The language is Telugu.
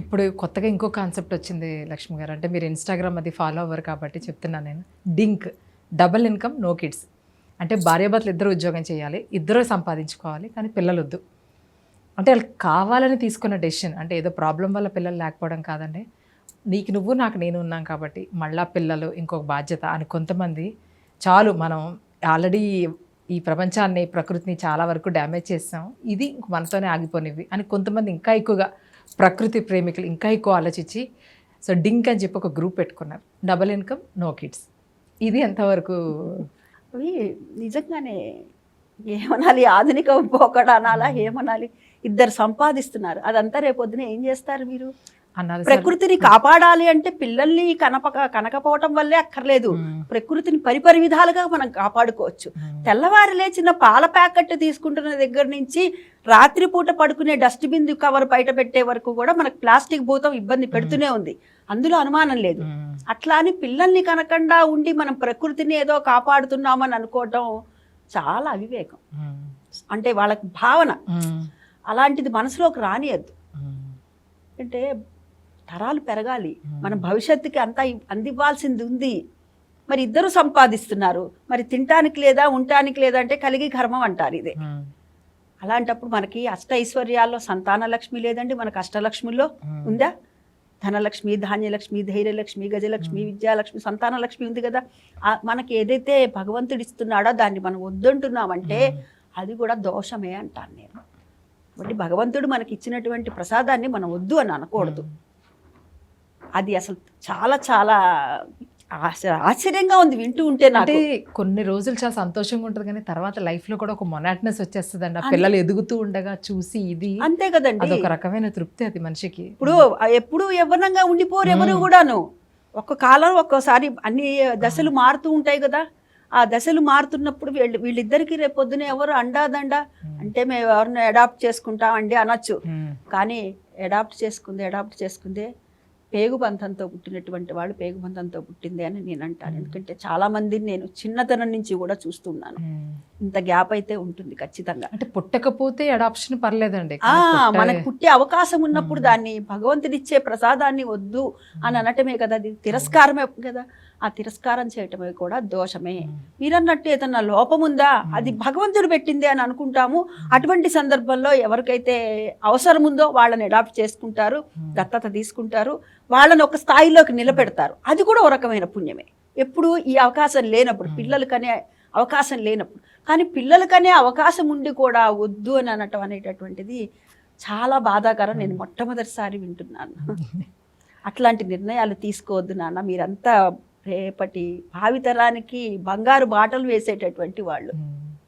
ఇప్పుడు కొత్తగా ఇంకో కాన్సెప్ట్ వచ్చింది లక్ష్మి గారు. అంటే మీరు ఇన్స్టాగ్రామ్ అది ఫాలో అవ్వరు కాబట్టి చెప్తున్నాను నేను. DINK double income no kids అంటే భార్యాభర్తలు ఇద్దరు ఉద్యోగం చేయాలి ఇద్దరు సంపాదించుకోవాలి కానీ పిల్లలు వద్దు అంటే వాళ్ళు కావాలని తీసుకున్న డెసిషన్ అంటే ఏదో ప్రాబ్లం వల్ల పిల్లలు లేకపోవడం కాదండి. నీకు నువ్వు నాకు నేను ఉన్నాం కాబట్టి మళ్ళా పిల్లలు ఇంకొక బాధ్యత అని కొంతమంది చాలు మనం ఆల్రెడీ ఈ ప్రపంచాన్ని ప్రకృతిని చాలా వరకు డ్యామేజ్ చేస్తాం ఇది మనతోనే ఆగిపోనివి అని కొంతమంది ఇంకా ఎక్కువగా ప్రకృతి ప్రేమికులు ఇంకా ఎక్కువ ఆలోచించి సో డింక్ అని చెప్పి ఒక గ్రూప్ పెట్టుకున్నారు. Double income no kids. ఇది ఎంతవరకు? అవి నిజంగానే ఏమనాలి? ఆధునిక పోకడ అనాలా? ఏమనాలి? ఇద్దరు సంపాదిస్తున్నారు. అదంతా రేపొద్దున ఏం చేస్తారు మీరు? అన్నారు ప్రకృతిని కాపాడాలి అంటే పిల్లల్ని కనపక కనకపోవటం వల్లే అక్కర్లేదు. ప్రకృతిని పరిపరి విధాలుగా మనం కాపాడుకోవచ్చు. తెల్లవారి లేచిన పాల ప్యాకెట్ తీసుకుంటున్న దగ్గర నుంచి రాత్రిపూట పడుకునే డస్ట్బిన్ కవర్ బయట పెట్టే వరకు కూడా మనకు ప్లాస్టిక్ భూతం ఇబ్బంది పెడుతూనే ఉంది అందులో అనుమానం లేదు. అట్లా అని పిల్లల్ని కనకుండా ఉండి మనం ప్రకృతిని ఏదో కాపాడుతున్నామని అనుకోవటం చాలా అవివేకం. అంటే వాళ్ళకి భావన. అలాంటిది మనసులోకి రానియద్దు. అంటే తరాలు పెరగాలి. మన భవిష్యత్తుకి అంతా అందివ్వాల్సింది ఉంది. మరి ఇద్దరు సంపాదిస్తున్నారు. మరి తినటానికి లేదా ఉండటానికి లేదా అంటే కలిగి కర్మం అంటారు ఇదే. అలాంటప్పుడు మనకి అష్ట ఐశ్వర్యాల్లో సంతాన లక్ష్మి లేదండి. మనకు అష్టలక్ష్మిలో. ఉందా? ధనలక్ష్మి ధాన్యలక్ష్మి ధైర్యలక్ష్మి గజలక్ష్మి విద్యాలక్ష్మి సంతాన లక్ష్మి ఉంది కదా. మనకి ఏదైతే భగవంతుడు ఇస్తున్నాడో దాన్ని మనం వద్దంటున్నామంటే అది కూడా దోషమే అంటాను నేను. కాబట్టి భగవంతుడు మనకి ఇచ్చినటువంటి ప్రసాదాన్ని మనం వద్దు అని అనకూడదు. అది అసలు చాలా చాలా ఆశ్చ- ఆశ్చర్యంగా ఉంది వింటూ ఉంటే అంటే నాకు కొన్ని రోజులు చాలా సంతోషంగా ఉంటుంది కానీ తర్వాత లైఫ్లో కూడా ఒక మొనాట్నెస్ వచ్చేస్తుంది ఆ పిల్లలు ఎదుగుతూ ఉండగా చూసి ఇది అంతే కదండి. అదొక రకమైన తృప్తి అది మనిషికి. ఇప్పుడు ఎప్పుడు యవ్వనంగా ఉండిపోరు ఎవరు కూడాను. ఒక్క కాలం ఒక్కోసారి అన్ని దశలు మారుతూ ఉంటాయి కదా. ఆ దశలు మారుతున్నప్పుడు వీళ్ళు వీళ్ళిద్దరికి రేపు పొద్దున ఎవరు అండాదండ? అంటే మేము ఎవరిని అడాప్ట్ చేసుకుంటామండి అనొచ్చు. మ్మ్. కానీ అడాప్ట్ చేసుకుంది అడాప్ట్ చేసుకుందే పేగు బంధంతో పుట్టినటువంటి వాళ్ళు పేగు బంధంతో పుట్టిందే అని నేను అంటాను ఎందుకంటే చాలా మందిని నేను చిన్నతనం నుంచి కూడా చూస్తున్నాను. ఇంత గ్యాప్ అయితే ఉంటుంది ఖచ్చితంగా. అంటే పుట్టకపోతే అడాప్షన్ పర్లేదండి. మనకు పుట్టే అవకాశం ఉన్నప్పుడు దాన్ని భగవంతుడిచ్చే ప్రసాదాన్ని వద్దు అని అనటమే కదా అది తిరస్కారమే కదా. ఆ తిరస్కారం చేయటమే కూడా దోషమే. మీరన్నట్టు ఏదన్నా లోపం ఉందా? అది భగవంతుడు పెట్టింది అని అనుకుంటాము. అటువంటి సందర్భంలో ఎవరికైతే అవసరం ఉందో వాళ్ళని అడాప్ట్ చేసుకుంటారు దత్తత తీసుకుంటారు వాళ్ళని ఒక స్థాయిలోకి నిలబెడతారు. అది కూడా ఒక రకమైన పుణ్యమే. ఎప్పుడు ఈ అవకాశం లేనప్పుడు పిల్లలకనే అవకాశం లేనప్పుడు. కానీ పిల్లలకనే అవకాశం ఉండి కూడా వద్దు అని అనటం అనేటటువంటిది చాలా బాధాకరం. నేను మొట్టమొదటిసారి వింటున్నాను. అట్లాంటి నిర్ణయాలు తీసుకోవద్దు నాన్న. మీరంతా రేపటి భావితరానికి బంగారు బాటలు వేసేటటువంటి వాళ్ళు.